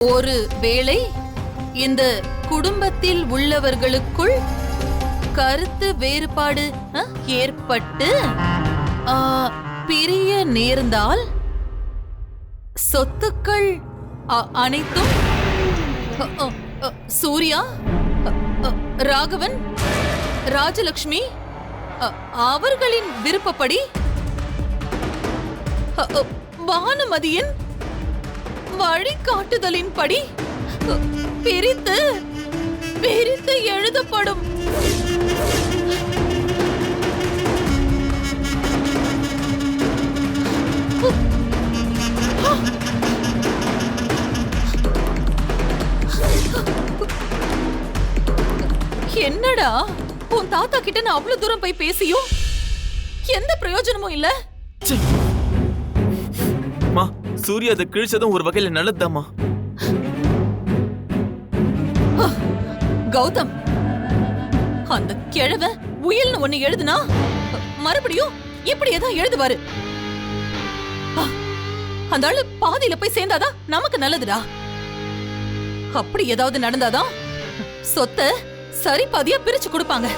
ஒரு வேளை இந்த குடும்பத்தில் உள்ளவர்களுக்குள் கருத்து வேறுபாடு ஏற்பட்டு பிரிய நேர்ந்தால் சொத்துக்கள் அ, அனைத்தும் சூர்யா ராகவன் ராஜலக்ஷ்மி அவர்களின் விருப்பப்படி பானுமதியின் வழிகாட்டுதலின்படி பிரித்து பிரித்து எழுதப்படும். என்னடா? உன் தாத்தா கிட்ட நான் அவ்வளவு தூரம் போய் பேசியும் எந்த பிரயோஜனமும் இல்லை? சூர்யா அதை கிழிச்சதும் ஒரு வகையில நல்லதுதாமா கௌதம் அந்த கிழவ உயில்னு ஒண்ணு எழுதுனா மறுபடியும் இப்படி ஏதாவது எழுதுவாரு? அந்த ஆளு பாதியில போய் சேர்ந்தாதான் நமக்கு நல்லதுடா? அப்படி ஏதாவது நடந்தாதான் சொத்தை சரி பாதியா பிரிச்சு கொடுப்பாங்க.